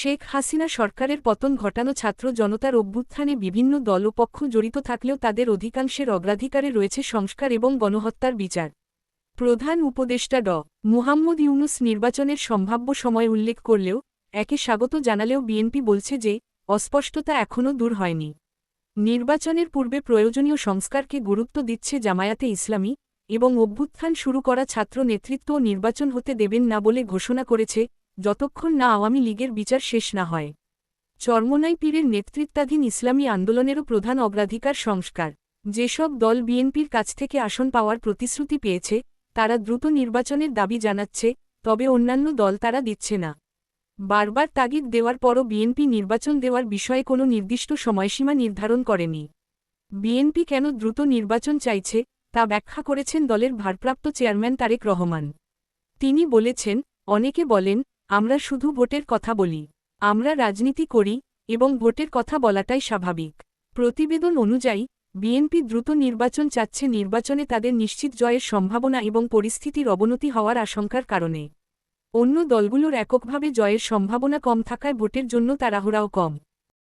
শেখ হাসিনা সরকারের পতন ঘটানো ছাত্র জনতার অভ্যুত্থানে বিভিন্ন দলপক্ষ জড়িত থাকলেও তাদের অধিকাংশের অগ্রাধিকারে রয়েছে সংস্কার এবং গণহত্যার বিচার। প্রধান উপদেষ্টা ড. মুহাম্মদ ইউনুস নির্বাচনের সম্ভাব্য সময় উল্লেখ করলেও, একে স্বাগত জানালেও বিএনপি বলছে যে, অস্পষ্টতা এখনও দূর হয়নি। নির্বাচনের পূর্বে প্রয়োজনীয় সংস্কারকে গুরুত্ব দিচ্ছে জামায়াতে ইসলামী এবং অভ্যুত্থান শুরু করা ছাত্র নেতৃত্ব নির্বাচন হতে দেবেন না বলে ঘোষণা করেছে যতক্ষণ না আওয়ামী লীগের বিচার শেষ না হয়। চর্মনাই পীরের নেতৃত্বাধীন ইসলামী আন্দোলনেরও প্রধান অগ্রাধিকার সংস্কার। যেসব দল বিএনপির কাছ থেকে আসন পাওয়ার প্রতিশ্রুতি পেয়েছে, তারা দ্রুত নির্বাচনের দাবি জানাচ্ছে, তবে অন্যান্য দল তারা দিচ্ছে না। বারবার তাগিদ দেওয়ার পরও বিএনপি নির্বাচন দেওয়ার বিষয়ে কোনো নির্দিষ্ট সময়সীমা নির্ধারণ করেনি। বিএনপি কেন দ্রুত নির্বাচন চাইছে, তা ব্যাখ্যা করেছেন দলের ভারপ্রাপ্ত চেয়ারম্যান তারেক রহমান। তিনি বলেছেন, অনেকে বলেন আমরা শুধু ভোটের কথা বলি, আমরা রাজনীতি করি এবং ভোটের কথা বলাটাই স্বাভাবিক। প্রতিবেদন অনুযায়ী, বিএনপি দ্রুত নির্বাচন চাচ্ছে নির্বাচনে তাদের নিশ্চিত জয়ের সম্ভাবনা এবং পরিস্থিতির অবনতি হওয়ার আশঙ্কার কারণে। অন্য দলগুলোর এককভাবে জয়ের সম্ভাবনা কম থাকায় ভোটের জন্য তাড়াহুড়াও কম।